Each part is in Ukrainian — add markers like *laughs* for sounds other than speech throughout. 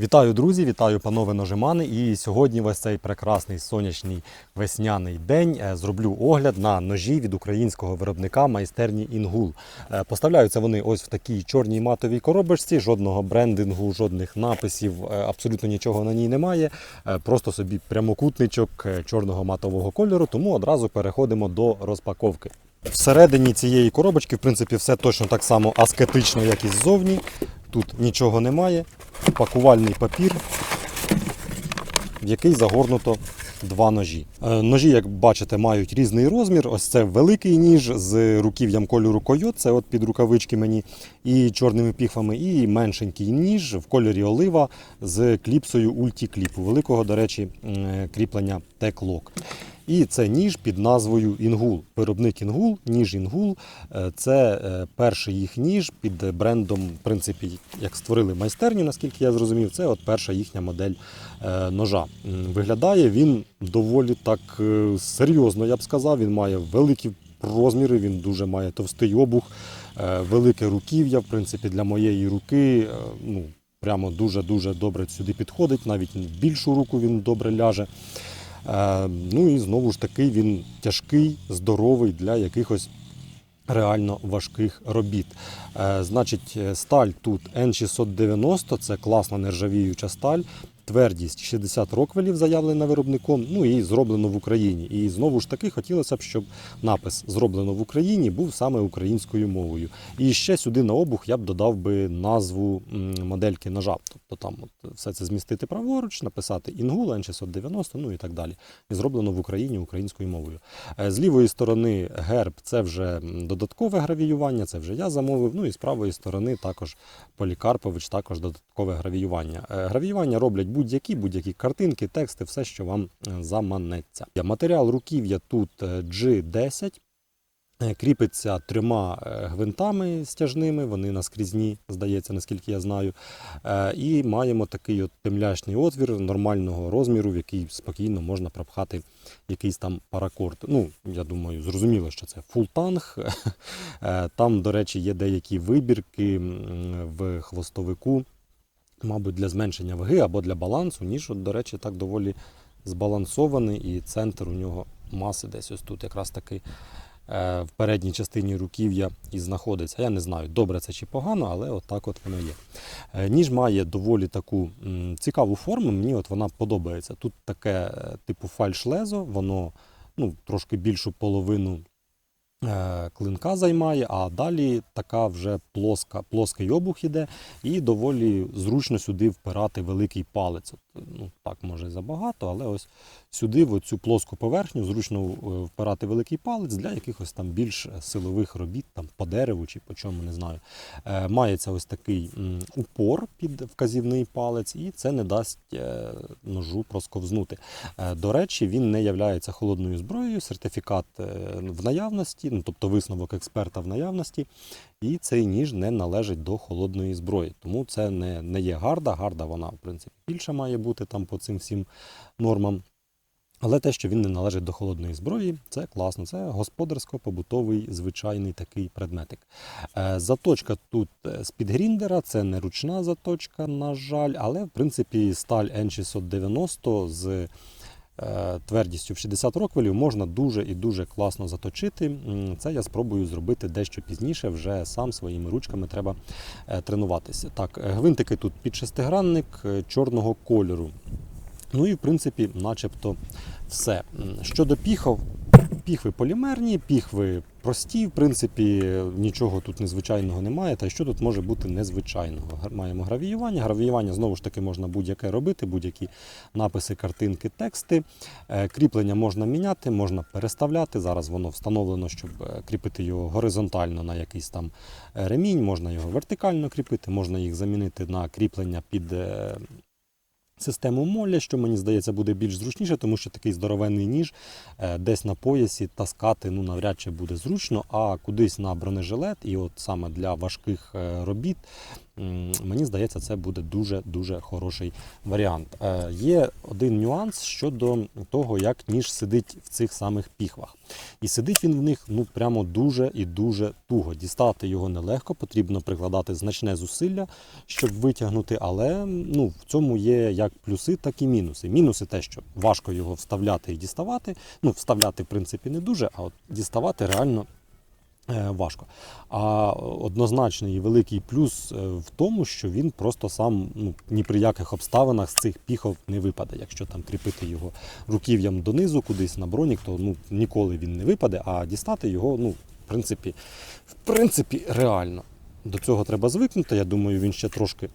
Вітаю, друзі! Вітаю, панове ножимани. І сьогодні весь цей прекрасний сонячний весняний день е, зроблю огляд на ножі від українського виробника майстерні Інгул. Е, Поставляються вони ось в такій чорній матовій коробочці, жодного брендингу, жодних написів, е, абсолютно нічого на ній немає. Просто собі прямокутничок чорного матового кольору, тому одразу переходимо до розпаковки. Всередині цієї коробочки, в принципі, все точно так само аскетично, як і ззовні. Тут нічого немає. Пакувальний папір, в який загорнуто два ножі. Е, Ножі, як бачите, мають різний розмір. Ось це великий ніж з руків'ям кольору койот, це от під рукавички мені, і чорними піхвами, і меншенький ніж в кольорі олива з кліпсою ультікліп. У великого, до речі, кріплення теклок. І це ніж під назвою Інгул. Виробник Інгул, ніж Інгул. Е, Це е, перший їх ніж під брендом, в принципі, як створили майстерню, наскільки я зрозумів, це от перша їхня модель е, ножа. Виглядає він доволі так серйозно, я б сказав. Він має великі розміри, він дуже має товстий обух, велике руків'я. В принципі, для моєї руки. Ну, Прямо дуже-дуже добре сюди підходить, навіть більшу руку він добре ляже. Е, Ну і знову ж таки він тяжкий, здоровий для якихось реально важких робіт. Е, Значить, е, сталь тут N690, це класна нержавіюча сталь. Твердість 60 роквелів заявлена виробником, ну і зроблено в Україні. І знову ж таки хотілося б, щоб напис зроблено в Україні був саме українською мовою. І ще сюди на обух я б додав би назву модельки ножа. Тобто там от все це змістити праворуч, написати Інгула N690, ну і так далі. І зроблено в Україні українською мовою. Е, З лівої сторони герб це вже додаткове гравіювання, це вже я замовив. Ну і з правої сторони також Полікарпович, також додаткове гравіювання. Е, Гравіювання роблять будь-які, будь-які картинки, тексти, все, що вам е, заманеться. Матеріал руків'я тут е, G10. Е, Кріпиться трьома гвинтами стяжними, вони наскрізні, здається, наскільки я знаю. І маємо такий от темляшний отвір нормального розміру, в який спокійно можна пропхати якийсь там паракорд. Ну, я думаю, зрозуміло, що це фултанг. *laughs* Там, до речі, є деякі вибірки в хвостовику, мабуть, для зменшення ваги або для балансу. Ніж, от, до речі, так доволі збалансований, і центр у нього маси десь ось тут якраз таки е, в передній частині руків'я і знаходиться. Я не знаю, добре це чи погано, але от от воно є. Е, Ніж має доволі таку цікаву форму, мені от вона подобається. Тут таке е, типу фальш-лезо, воно ну, трошки більшу половину клинка займає, а далі така вже плоска, плоский обух іде, і доволі зручно сюди впирати великий палець. Ну, так може забагато, але ось сюди, в цю плоску поверхню, зручно е, впирати великий палець для якихось там більш силових робіт, там по дереву чи по чому, не знаю. Е, Мається ось такий упор під вказівний палець, і це не дасть е, ножу просковзнути. Е, До речі, він не є холодною зброєю, сертифікат е, в наявності, ну тобто висновок експерта в наявності, і цей ніж не належить до холодної зброї. Тому це не, не є гарда. Гарда вона, в принципі, більше має бути там по цим всім нормам. Але те, що він не належить до холодної зброї, це класно. Це господарсько-побутовий звичайний такий предметик. Е, Заточка тут е, з-під гріндера, це не ручна заточка, на жаль, але в принципі сталь N690 з твердістю в 60 роквелів можна дуже і дуже класно заточити. Це я спробую зробити дещо пізніше, вже сам своїми ручками треба е, тренуватися. Так, е, гвинтики тут під шестигранник е, чорного кольору. Ну і в принципі, начебто все. Щодо піхов, піхви полімерні, піхви прості, в принципі, нічого тут незвичайного немає. Та що тут може бути незвичайного? Маємо гравіювання. Гравіювання знову ж таки можна будь-яке робити, будь-які написи, картинки, тексти. Е, Кріплення можна міняти, можна переставляти. Зараз воно встановлено, щоб е, кріпити його горизонтально на якийсь там е, ремінь, можна його вертикально кріпити, можна їх замінити на кріплення під систему молля, що мені здається буде більш зручніше, тому що такий здоровенний ніж е, десь на поясі таскати ну, навряд чи буде зручно, а кудись на бронежилет, і от саме для важких е, робіт мені здається, це буде дуже-дуже хороший варіант. Е, Є один нюанс щодо того, як ніж сидить в цих самих піхвах. І сидить він в них ну прямо дуже і дуже туго. Дістати його нелегко, потрібно прикладати значне зусилля, щоб витягнути, але ну, в цьому є як плюси, так і мінуси. Мінуси те, що важко його вставляти і діставати. Ну, вставляти, в принципі, не дуже, а от діставати реально. Е, Важко. А однозначний великий плюс е, в тому, що він просто сам ну, ні при яких обставинах з цих піхов не випаде. Якщо там кріпити його руків'ям донизу, кудись на бронік, то ну, ніколи він не випаде, а дістати його, ну, в принципі, в принципі, реально. До цього треба звикнути. Я думаю, він ще трошки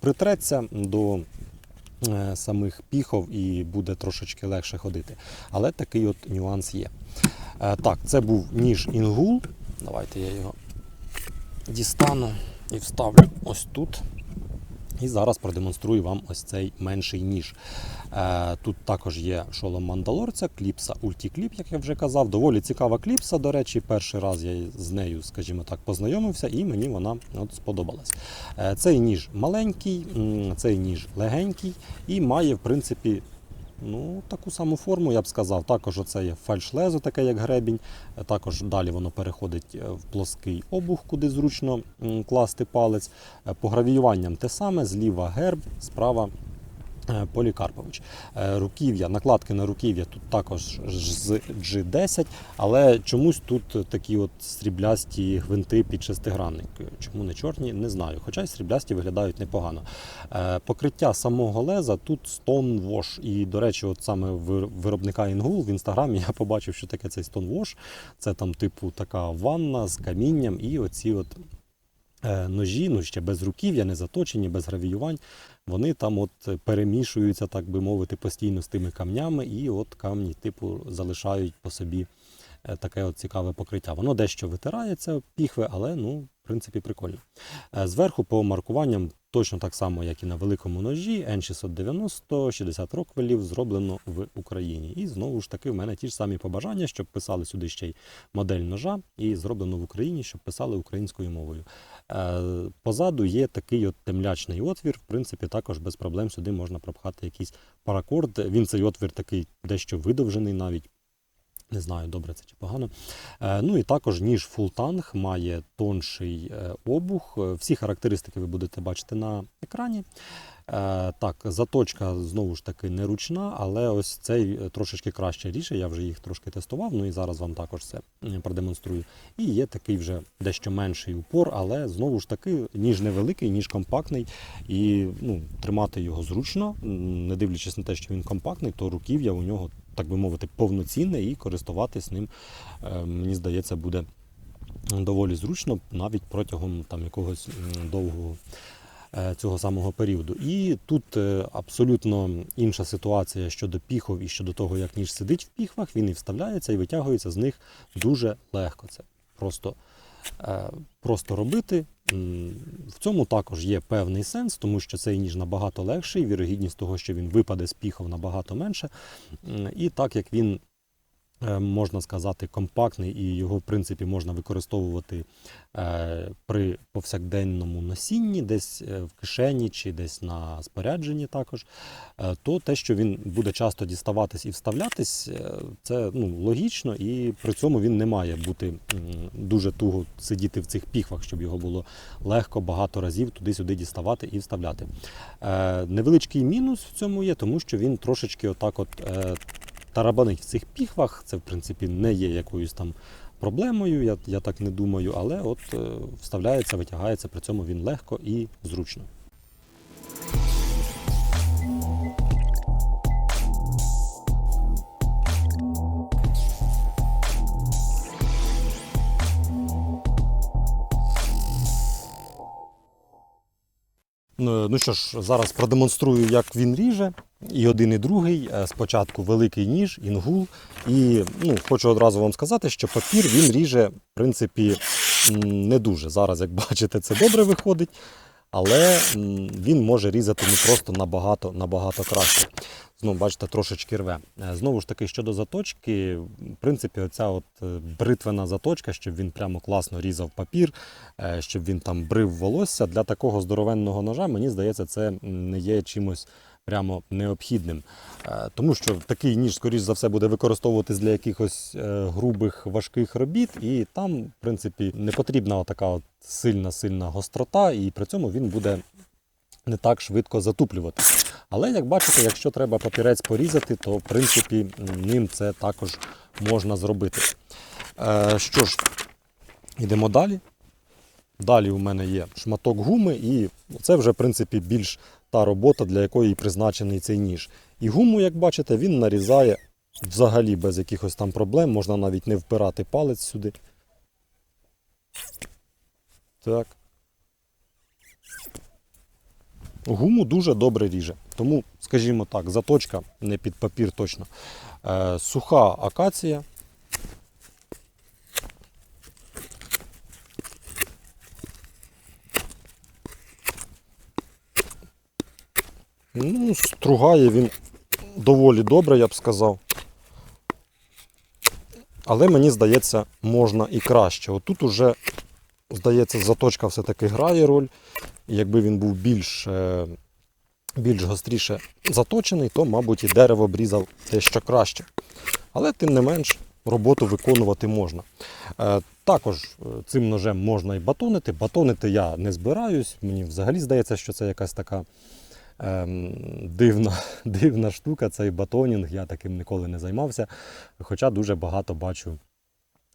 притреться до е, самих піхов і буде трошечки легше ходити. Але такий от нюанс є. Так, це був ніж інгул. Давайте я його дістану і вставлю ось тут. І зараз продемонструю вам ось цей менший ніж. Е, Тут також є шолом мандалорця, кліпса Ультікліп, як я вже казав. Доволі цікава кліпса, до речі. Перший раз я з нею, скажімо так, познайомився, і мені вона от сподобалась. Е, Цей ніж маленький, цей ніж легенький і має, в принципі, Ну, таку саму форму, я б сказав. Також оце є фальшлезо, таке як гребінь. Е, Також далі воно переходить е, в плоский обух, куди зручно класти палець. Е, По гравіюванням те саме, зліва герб, справа. Е, Полікарпович. Е, Руків'я, накладки на руків'я тут також з G10, але чомусь тут такі от сріблясті гвинти під шестигранник. Чому не чорні, не знаю. Хоча й сріблясті виглядають непогано. Е, Покриття самого леза тут Stonewash. І, до речі, от саме виробника Інгул в інстаграмі я побачив, що таке цей Stonewash. Це там, типу, така ванна з камінням і оці от ножі, ну ще без руків'я, не заточені, без гравіювань. Вони там от перемішуються, так би мовити, постійно з тими камнями, і от камні, типу, залишають по собі е, таке от цікаве покриття. Воно дещо витирається піхви, але ну, в принципі, прикольно. Е, Зверху по маркуванням точно так само, як і на великому ножі, N690, 60 роквелів зроблено в Україні. І знову ж таки, в мене ті ж самі побажання, щоб писали сюди ще й модель ножа, і зроблено в Україні, щоб писали українською мовою. Е, Позаду є такий от темлячний отвір. В принципі, також без проблем сюди можна пропхати якийсь паракорд. Він цей отвір такий дещо видовжений навіть. Не знаю, добре це чи погано. Е, Ну і також ніж фултанг має тонший е, обух. Е, Всі характеристики ви будете бачити на екрані. Так, заточка знову ж таки не ручна, але ось цей трошечки краще ріже. Я вже їх трошки тестував, ну і зараз вам також це продемонструю. І є такий вже дещо менший упор, але знову ж таки ніж невеликий, ніж компактний. І ну, тримати його зручно, не дивлячись на те, що він компактний, то руків'я у нього, так би мовити, повноцінне і користуватись ним, е, мені здається, буде доволі зручно навіть протягом там якогось довгого е, цього самого періоду. І тут е, абсолютно інша ситуація щодо піхов і щодо того, як ніж сидить в піхвах, він і вставляється і витягується з них дуже легко. Це просто, просто робити. В цьому також є певний сенс, тому що цей ніж набагато легший, вірогідність того, що він випаде з піхов набагато менше. І так як він можна сказати, компактний і його, в принципі, можна використовувати е, при повсякденному носінні, десь е, в кишені чи десь на спорядженні також, е, то те, що він буде часто діставатись і вставлятись, е, це ну, логічно, і при цьому він не має бути дуже туго сидіти в цих піхвах, щоб його було легко багато разів туди-сюди діставати і вставляти. Е, Невеличкий мінус в цьому є, тому що він трошечки отак от. Е, тарабанить в цих піхвах. Це, в принципі, не є якоюсь там проблемою, я, я так не думаю, але от е, вставляється, витягається, при цьому він легко і зручно. Ну ну що ж, зараз продемонструю, як він ріже. І один, і другий. Е, Спочатку великий ніж, інгул. І ну, хочу одразу вам сказати, що папір він ріже, в принципі, не дуже. Зараз, як *laughs* бачите, це добре виходить. Але він може різати ну, просто набагато, набагато краще. ну, бачите, трошечки рве. Е, Знову ж таки, щодо заточки, в принципі, оця от е, бритвена заточка, щоб він прямо класно різав папір, щоб він там брив волосся. Для такого здоровенного ножа, мені здається, це не є чимось прямо необхідним. Е, Тому що такий ніж, скоріш за все, буде використовуватись для якихось е, грубих важких робіт, і там, в принципі, не потрібна така сильна сильна гострота, і при цьому він буде не так швидко затуплювати. Але як бачите, якщо треба папірець порізати, то в принципі ним це також можна зробити. Е, що ж, йдемо далі. Далі у мене є шматок гуми, і це вже в принципі більш та робота, для якої призначений цей ніж. І гуму, як бачите, він нарізає взагалі без якихось там проблем. Можна навіть не впирати палець сюди. Так. Гуму дуже добре ріже. Тому, скажімо так, заточка не під папір точно. Е, суха акація. Ну, стругає він доволі добре, я б сказав. Але мені здається, можна і краще. Отут уже, здається, заточка все-таки грає роль. Якби він був більш, е, більш гостріше заточений, то, мабуть, і дерево обрізав дещо краще. Але тим не менш роботу виконувати можна. Е, Також е, цим ножем можна і батонити. Батонити я не збираюсь. Мені взагалі здається, що це якась така ем, дивна, *laughs* дивна штука, цей батонінг. Я таким ніколи не займався. Хоча дуже багато бачу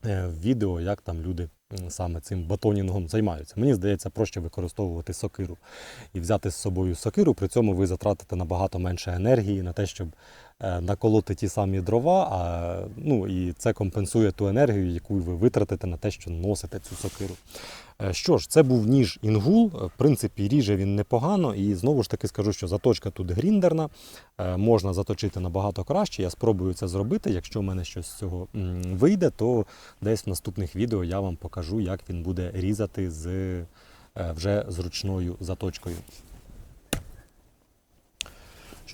е, відео, як там люди саме цим батонінгом займаються. Мені здається, проще використовувати сокиру і взяти з собою сокиру. При цьому ви затратите набагато менше енергії на те, щоб е, наколоти ті самі дрова. А, ну, і це компенсує ту енергію, яку ви витратите на те, що носите цю сокиру. Е, Що ж, це був ніж інгул. Е, В принципі, ріже він непогано. І знову ж таки скажу, що заточка тут гріндерна. Е, Можна заточити набагато краще. Я спробую це зробити. Якщо в мене щось з цього вийде, то десь в наступних відео я вам покажу, як він буде різати з вже зручною заточкою.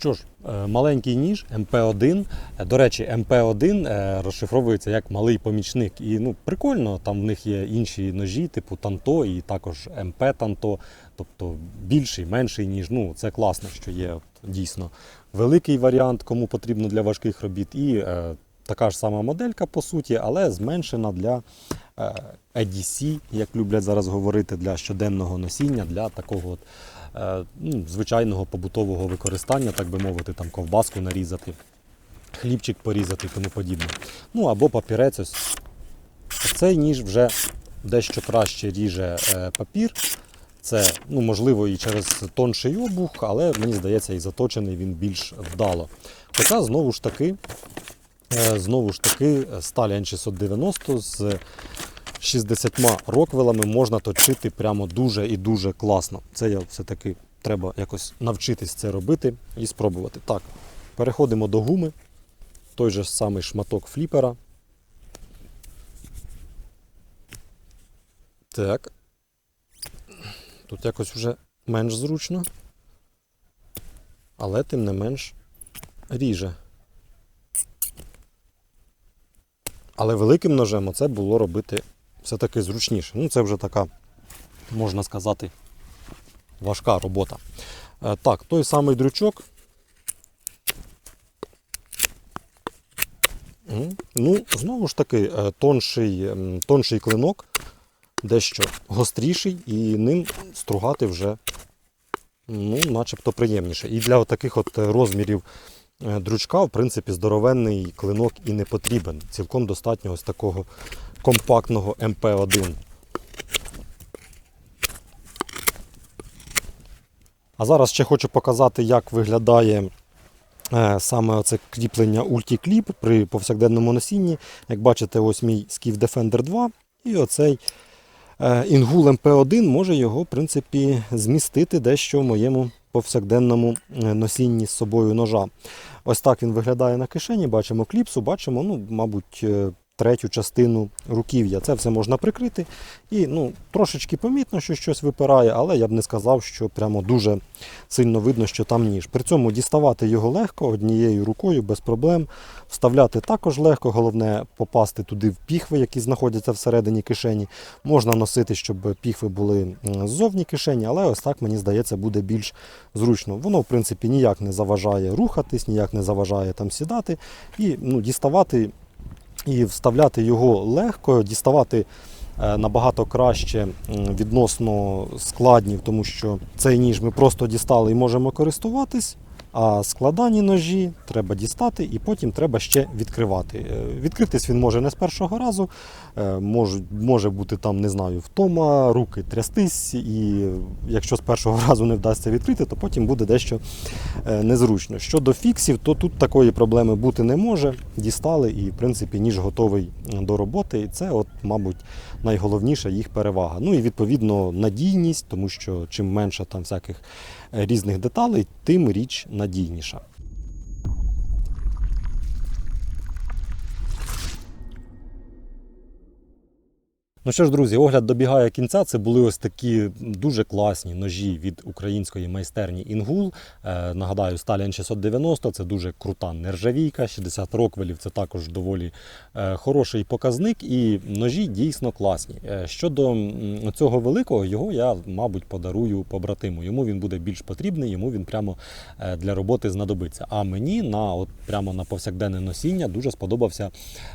Що ж, е, маленький ніж МП1. Е, До речі, МП1 е, розшифровується як малий помічник. І ну, прикольно, там в них є інші ножі, типу Танто і також МП Танто, тобто більший, менший ніж. Ну, це класно, що є от, дійсно великий варіант, кому потрібно для важких робіт. І е, така ж сама моделька, по суті, але зменшена для е, EDC, як люблять зараз говорити, для щоденного носіння, для такого от, ну, звичайного побутового використання, так би мовити, там ковбаску нарізати, хлібчик порізати і тому подібне. Ну або папірець. Ось. Цей ніж вже дещо краще ріже е, папір. Це ну, можливо і через тонший обух, але мені здається, і заточений він більш вдало. Хоча знову ж таки, е, знову ж таки, сталь N690 з 60 роквелами можна точити прямо дуже і дуже класно. Це я все-таки треба якось навчитись це робити і спробувати. Так, переходимо до гуми. Той же самий шматок фліпера. Так. Тут якось вже менш зручно. Але тим не менш ріже. Але великим ножем оце було робити все-таки зручніше. Ну, це вже така, можна сказати, важка робота. Е, Так, той самий дрючок. Ну, знову ж таки, е, тонший, тонший клинок, дещо гостріший, і ним стругати вже ну, начебто приємніше. І для таких от розмірів е, дрючка, в принципі, здоровенний клинок і не потрібен. Цілком достатньо ось такого компактного МП1. А зараз ще хочу показати, як виглядає е, саме це кріплення Ulti-Clip при повсякденному носінні. Як бачите, ось мій Skiff Defender 2 і оцей е, Інгул МП1 може його, в принципі, змістити дещо в моєму повсякденному е, носінні з собою ножа. Ось так він виглядає на кишені. Бачимо кліпсу, бачимо, ну, мабуть, третю частину руків'я. Це все можна прикрити. І ну, трошечки помітно, що щось випирає, але я б не сказав, що прямо дуже сильно видно, що там ніж. При цьому діставати його легко однією рукою без проблем. Вставляти також легко, головне попасти туди в піхви, які знаходяться всередині кишені. Можна носити, щоб піхви були ззовні кишені, але ось так, мені здається, буде більш зручно. Воно, в принципі, ніяк не заважає рухатись, ніяк не заважає там сідати. І ну, діставати і вставляти його легко, діставати е, набагато краще відносно складнів, тому що цей ніж ми просто дістали і можемо користуватись. А складані ножі треба дістати і потім треба ще відкривати. Е, Відкритись він може не з першого разу, е, може, може бути там, не знаю, втома, руки трястись, і якщо з першого *laughs* разу не вдасться відкрити, то потім буде дещо е, незручно. Щодо фіксів, то тут такої проблеми бути не може. Дістали і, в принципі, ніж готовий до роботи. І це, от, мабуть, найголовніша їх перевага. Ну і відповідно надійність, тому що чим менше там всяких різних деталей, тим річ надійніша. Ну що ж, друзі, огляд добігає кінця. Це були ось такі дуже класні ножі від української майстерні Інгул. Е, нагадаю, Stallion 690 це дуже крута нержавійка. 60 роквелів це також доволі е, хороший показник. І ножі дійсно класні. Е, щодо цього великого, його я, мабуть, подарую побратиму. Йому він буде більш потрібний, йому він прямо е, для роботи знадобиться. А мені на от прямо на повсякденне носіння дуже сподобався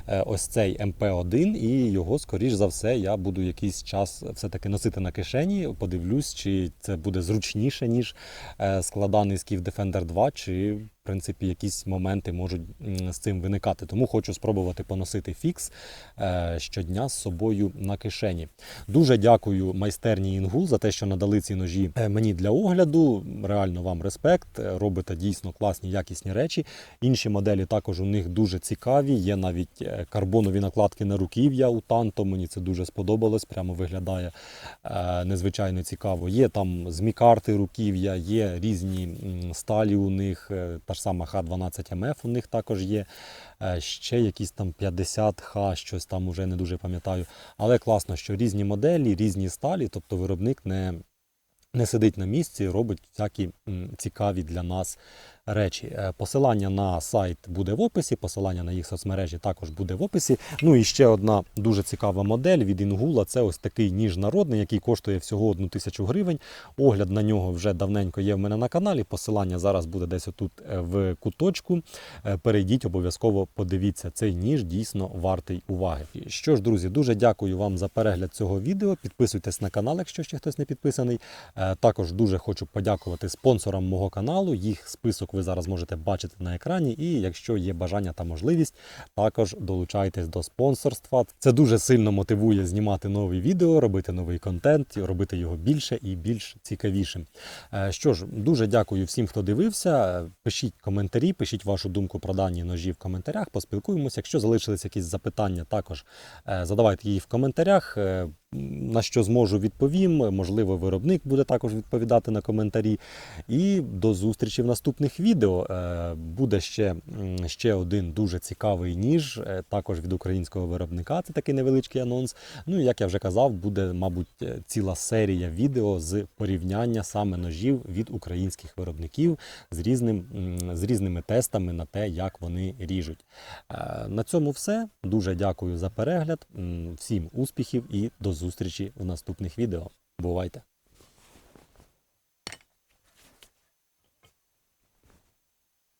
е, ось цей МП1, і його, скоріш за все, я буду якийсь час все-таки носити на кишені. Подивлюсь, чи це буде зручніше, ніж е, складаний Skiff Defender 2, чи принципі якісь моменти можуть з цим виникати. Тому хочу спробувати поносити фікс е, щодня з собою на кишені. Дуже дякую майстерні Інгул за те, що надали ці ножі е, мені для огляду. Реально вам респект. Робите дійсно класні, якісні речі. Інші моделі також у них дуже цікаві. Є навіть е, карбонові накладки на руків'я у Танто. Мені це дуже сподобалось. Прямо виглядає незвичайно цікаво. Є там змікарти руків'я, є різні сталі у них. Та ж сама Х12МФ у них також є. Е, Ще якісь там 50Х, щось там уже не дуже пам'ятаю. Але класно, що різні моделі, різні сталі, тобто виробник не, не сидить на місці, робить всякі цікаві для нас речі. Е, Посилання на сайт буде в описі, посилання на їх соцмережі також буде в описі. Ну і ще одна дуже цікава модель від Інгула. Це ось такий ніж народний, який коштує всього одну тисячу гривень. Огляд на нього вже давненько є в мене на каналі. Посилання зараз буде десь отут е, в куточку. Е, Перейдіть, обов'язково подивіться. Цей ніж дійсно вартий уваги. Що ж, друзі, дуже дякую вам за перегляд цього відео. Підписуйтесь на канал, якщо ще хтось не підписаний. Також дуже хочу подякувати спонсорам мого каналу. Їх список ви зараз можете бачити на екрані. І якщо є бажання та можливість, також долучайтесь до спонсорства. Це дуже сильно мотивує знімати нові відео, робити новий контент, робити його більше і більш цікавішим. Е, Що ж, дуже дякую всім, хто дивився. Е, Пишіть коментарі, пишіть вашу думку про дані ножі в коментарях, поспілкуємося. Якщо залишились якісь запитання, також е, задавайте їх в коментарях. На що зможу відповім. Можливо, виробник буде також відповідати на коментарі. І до зустрічі в наступних відео. Е, Буде ще, ще один дуже цікавий ніж, е, також від українського виробника. Це такий невеличкий анонс. Ну і як я вже казав, буде, мабуть, е, ціла серія відео з порівняння саме ножів від українських виробників з, різним, з різними тестами на те, як вони ріжуть. На цьому все. Дуже дякую за перегляд. Всім успіхів і до зустрічі в наступних відео. Бувайте!